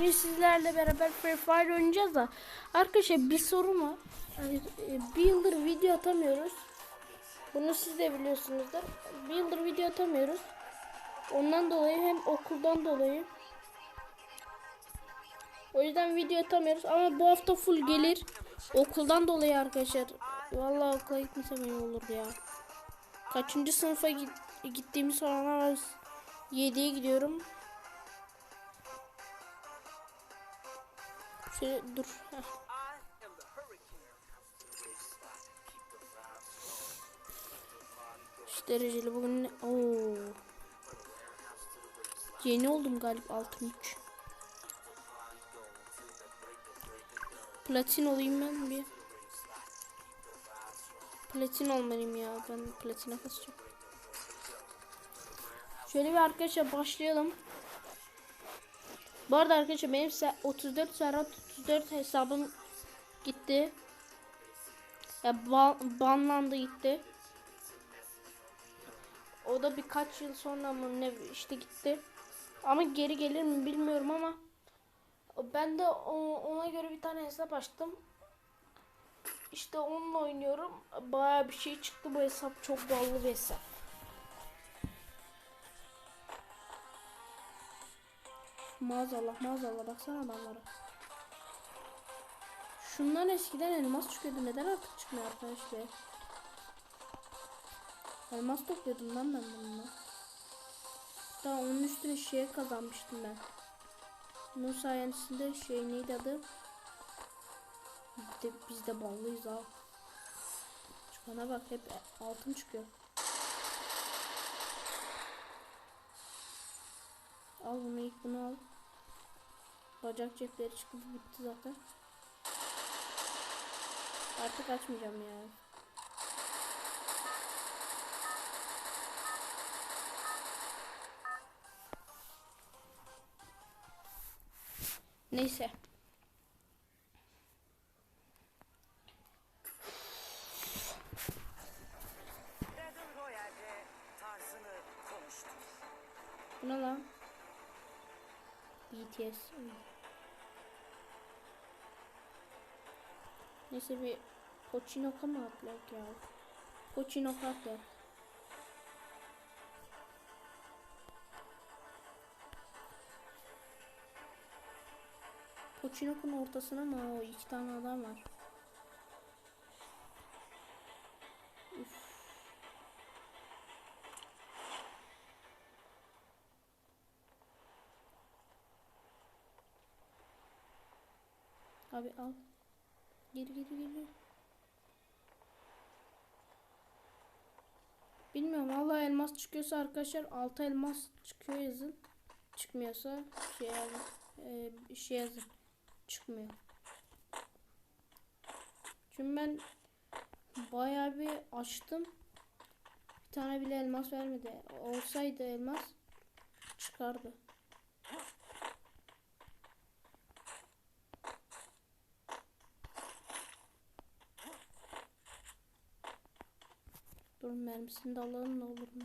Bugün sizlerle beraber Free Fire oynayacağız da arkadaşlar bir sorun var. Yani, e, bir yıldır video atamıyoruz. Bunu siz de biliyorsunuzdur. Bir yıldır video atamıyoruz. Ondan dolayı hem okuldan dolayı. O yüzden video atamıyoruz ama bu hafta full gelir. Okuldan dolayı arkadaşlar. Vallahi okula gitmesem iyi olurdu ya. Kaçıncı sınıfa git gittiğimi sonra 7'ye gidiyorum. Şöyle dur. Şu dereceli bugün ne? Oo. Yeni oldum galiba altın 3. Platin olayım ben bir. Platin olmalıyım ya. Ben platine kasacağım. Şöyle bir arkadaşlar başlayalım. Bu arada arkadaşlar benim se- 34 Serhat 34 hesabım gitti. Ya ba- banlandı gitti. O da birkaç yıl sonra mı ne işte gitti. Ama geri gelir mi bilmiyorum ama ben de ona göre bir tane hesap açtım. İşte onunla oynuyorum. Baya bir şey çıktı bu hesap çok ballı bir hesap. Maazallah maazallah baksana adamlara. Şundan eskiden elmas çıkıyordu. Neden artık çıkmıyor arkadaşlar? Elmas topluyordum lan ben bununla. Daha onun üstüne şeye kazanmıştım ben. Bunun sayesinde şey neydi adı? Biz de ballıyız ha. Çıkana bak hep altın çıkıyor. Al bunu ilk bunu al. Bacak cepleri çıktı bitti zaten. Artık açmayacağım ya. Neyse. Bu ne lan? BTS. Neyse bir Poçinok'a mı atlayak ya? Poçinok'a atlayak. Poçinok'un ortasına mı o iki tane adam var? Abi al. Geri geri geri. Bilmiyorum vallahi elmas çıkıyorsa arkadaşlar altı elmas çıkıyor yazın. Çıkmıyorsa şey yazın. Ee, şey yazın. Çıkmıyor. Çünkü ben bayağı bir açtım. Bir tane bile elmas vermedi. Olsaydı elmas çıkardı. Dur mermisini de alalım ne olur ne.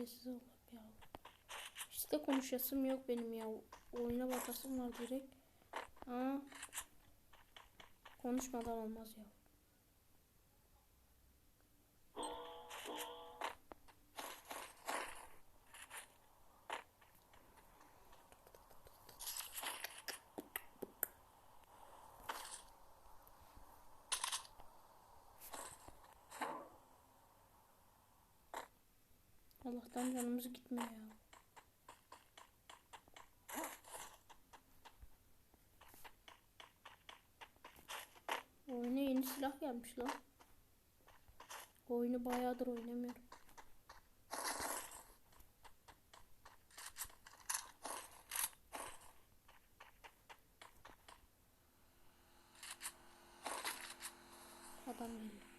Sessiz ol ya. İşte konuşasım yok benim ya. Oyuna bakasım var direkt. Ha. Konuşmadan olmaz ya. Allah'tan canımız gitmiyor. Oyuna yeni silah gelmiş lan. Oyunu bayağıdır oynamıyorum. Adam geliyor.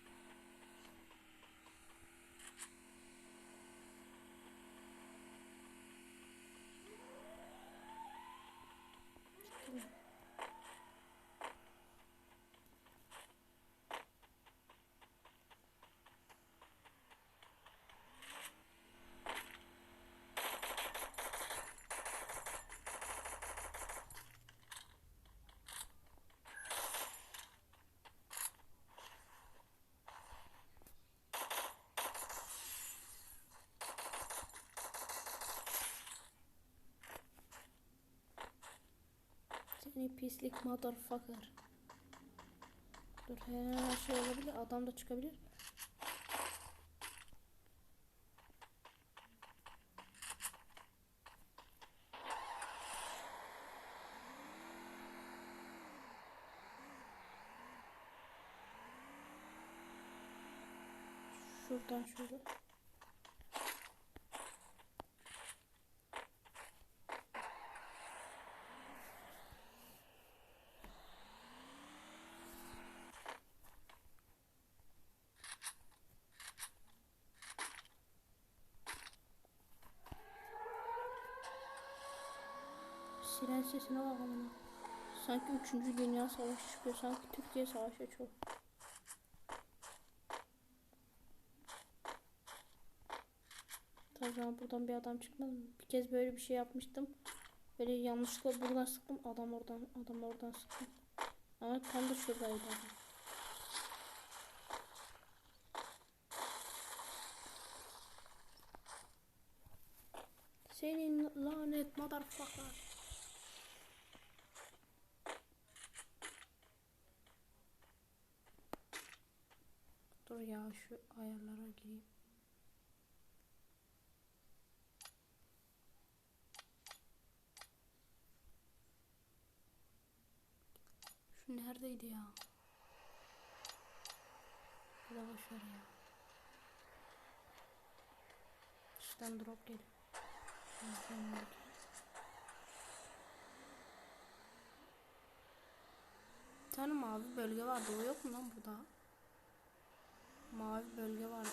Seni pislik motherfucker. Dur her şey olabilir. Adam da çıkabilir. Şuradan şöyle. Siren sesine bak amına. Sanki 3. Dünya Savaşı çıkıyor. Sanki Türkiye Savaşı çok. Tabii buradan bir adam çıkmadı mı? Bir kez böyle bir şey yapmıştım. Böyle yanlışlıkla buradan sıktım. Adam oradan, adam oradan sıktım. Ama tam da şuradaydı adam. Senin lanet motherfucker. Ya şu ayarlara gireyim. Şu neredeydi ya? Bir de boş ver ya. Şuradan drop. Bir tane mavi bölge vardı. O yok mu lan burada? Mavi bölge vardı.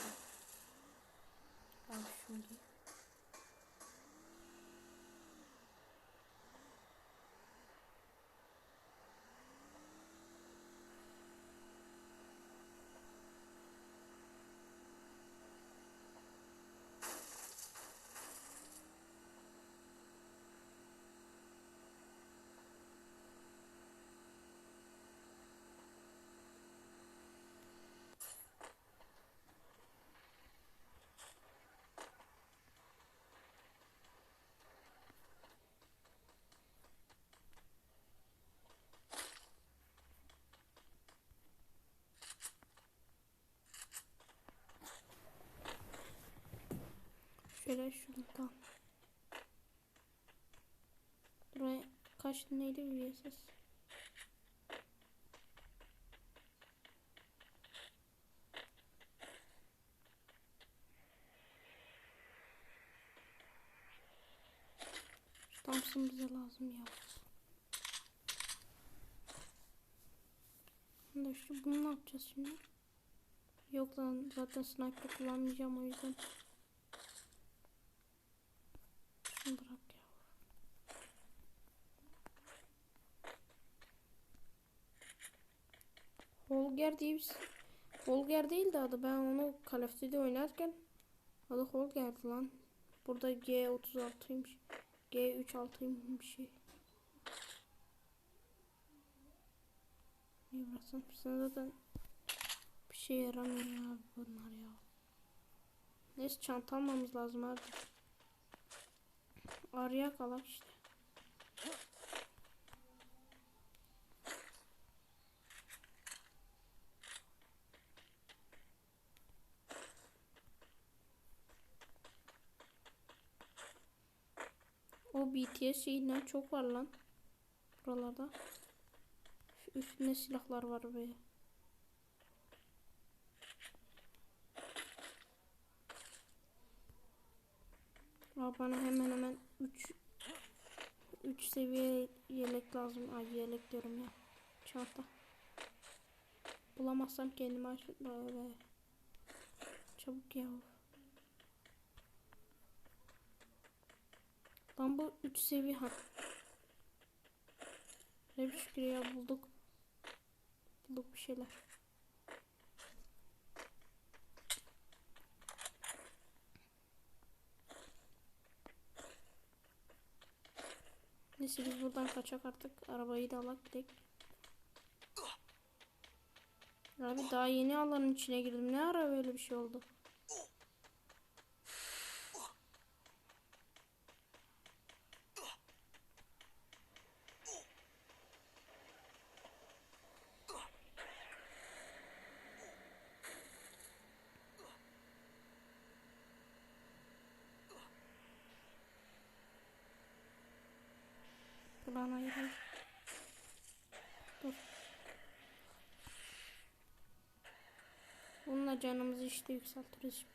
Abi şunu Şöyle şurada. Buraya kaç neydi üyesiz? Thompson bize lazım ya. Şu bunu ne yapacağız şimdi? Yok lan zaten sniper kullanmayacağım o yüzden. Şunu bırak ya. Holger diye bir Holger değil de adı ben onu Call oynarken adı Holger'di lan. Burada G36'ymış. G36'ymış bir şey. İyi bıraksam sen zaten bir şey yaramıyor ya bunlar ya. Neyse çanta almamız lazım abi. Araya kalak işte. BTS şeyinden çok var lan. Buralarda. Ne silahlar var be. Aa, bana hemen hemen 3 3 seviye yelek lazım. Ay yelek diyorum ya. Çanta. Bulamazsam kendimi aç... Böyle. Çabuk ya. Lan bu 3 seviye ha. Ne bir şükür ya bulduk. Bulduk bir şeyler. Neyse biz buradan kaçak artık. Arabayı da alak gidelim. Abi daha yeni alanın içine girdim. Ne ara böyle bir şey oldu? Ulan hayır hayır. Dur. Bununla canımızı işte yükseltiriz.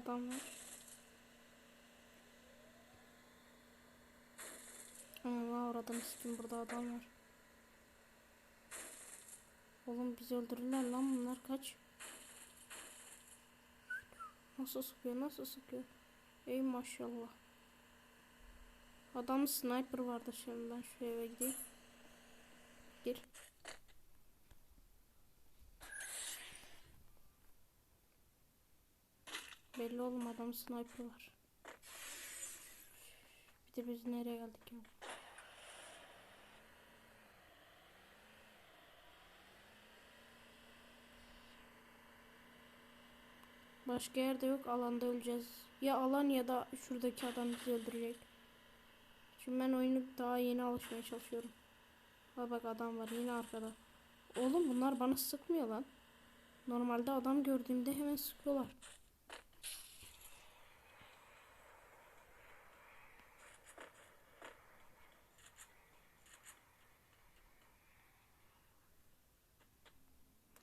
Adam var. Allah orada miskin burada adam var. Oğlum bizi öldürürler lan bunlar kaç. Nasıl sıkıyor nasıl sıkıyor. Ey maşallah. Adam sniper vardı şimdi ben şu eve gideyim. Gir. Belli oğlum adam sniper var. Bir de biz nereye geldik ya? Başka yerde yok alanda öleceğiz. Ya alan ya da şuradaki adam bizi öldürecek. Şimdi ben oyunu daha yeni alışmaya çalışıyorum. Ha bak adam var yine arkada. Oğlum bunlar bana sıkmıyor lan. Normalde adam gördüğümde hemen sıkıyorlar.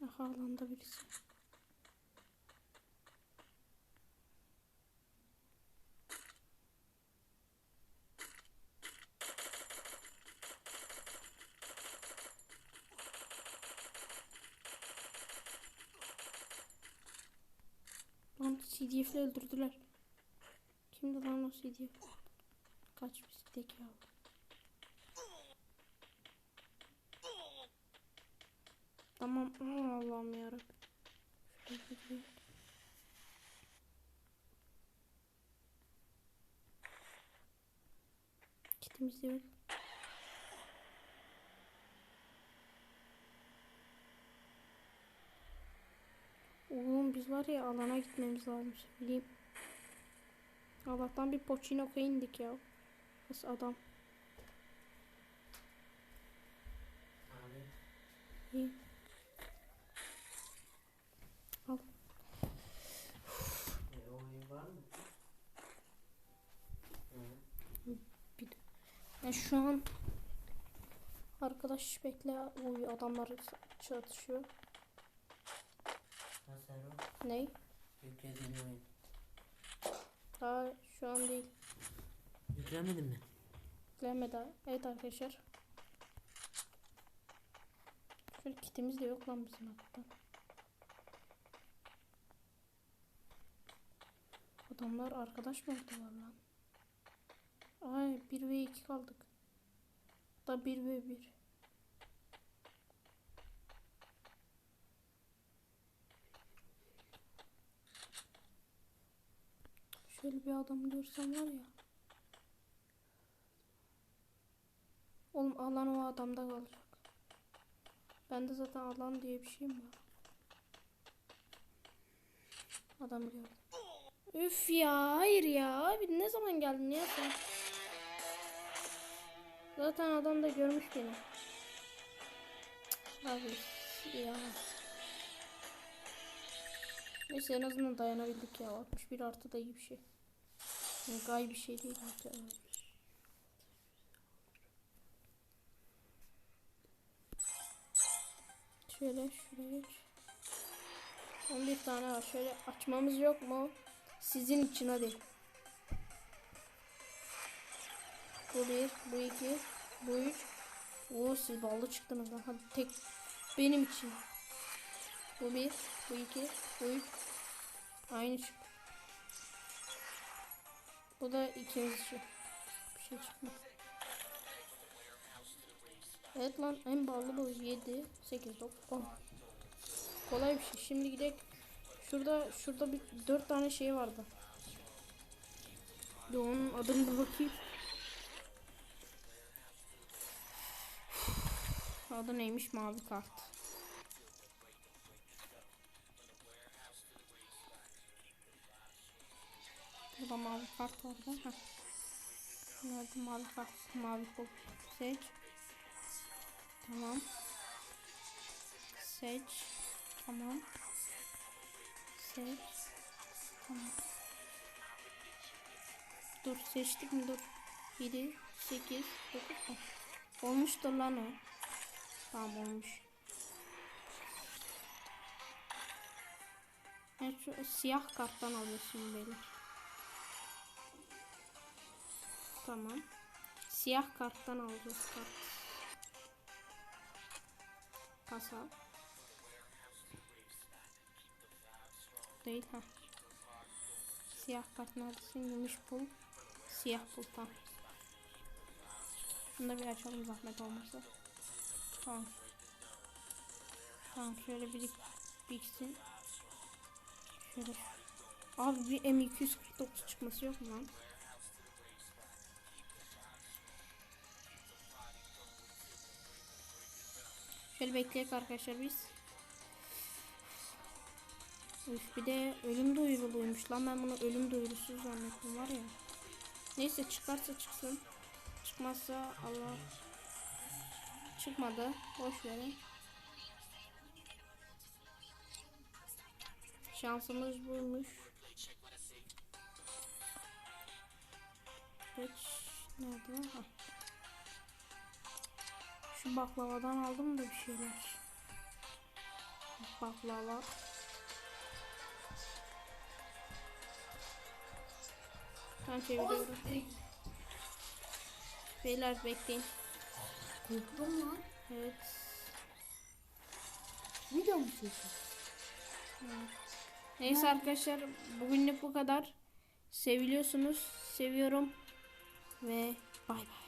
Aha alanda birisi. Lan CDF'le öldürdüler. Kimdi lan o CDF? Kaç bisiklet ya. Tamam. Allah'ım yarabbim. Kitimiz de yok. Oğlum biz var ya alana gitmemiz lazım. Bileyim. Allah'tan bir Poçinok'a indik ya. Kız adam. Abi İyi. Al. e, oyun var mı? Hı. Ben şu an arkadaş bekle oy adamlar çatışıyor. Ney? yüklediğin oyun. Daha şu an değil. Yüklemedin mi? Daha. Evet arkadaşlar. Şöyle kitimiz de yok lan bizim hatta. Adamlar arkadaş mı oldular lan? Ay 1 ve 2 kaldık. Da 1 ve 1. Şöyle bir adam görsem var ya. Oğlum alan o adamda kalacak. Bende zaten alan diye bir şey mi var? Adam gördüm. Üf ya hayır ya abi ne zaman geldin ya sen? Zaten adam da görmüş beni. Abi ya. Neyse en azından dayanabildik ya. 61 artı da iyi bir şey. Yani gay bir şey değil. Şöyle şuraya geç. 11 tane var. Şöyle açmamız yok mu? Sizin için hadi. Bu bir, bu iki, bu üç. Oo siz ballı çıktınız lan. Hadi tek benim için. Bu bir, bu iki, bu üç. Aynı çıktı. Bu da ikimiz için. Bir şey çıkmadı. Evet lan en ballı bu 7, 8, 9, 10. Kolay bir şey. Şimdi gidelim. Şurada şurada bir dört tane şey vardı. Bir onun adını bakayım. Adı neymiş? Mavi kart. Burada mavi kart vardı. Heh. Nerede mavi kart? Mavi kol. Seç. Tamam. Seç. Tamam. Seç. Tamam. Dur seçtik mi? Dur. 7, 8, 9, 10. Olmuştur lan o. Tamam olmuş. Evet şu siyah karttan alıyorsun beyler. Tamam. Siyah karttan alacağız kart. Pas al. Değil ha. Siyah kart neredesin? Gümüş pul. Siyah pul tamam. Şunu da bir açalım zahmet olmasa. Tamam. Tamam şöyle bir biriksin. Şöyle. Abi bir M249 çıkması yok mu lan? Şöyle bekleyek arkadaşlar biz. Üf bir de ölüm duyuruluymuş lan ben bunu ölüm duyurusu zannettim var ya. Neyse çıkarsa çıksın. Çıkmazsa Allah çıkmadı. Boş verin. Şansımız buymuş. Geç. Nerede? Ha. Şu baklavadan aldım da bir şeyler. Baklava. Ben çeviriyorum. Beyler bekleyin. Korktum lan. Evet. Video mu çekiyorsun? Neyse arkadaşlar bugünlük bu kadar. Seviliyorsunuz. Seviyorum. Ve bay bay.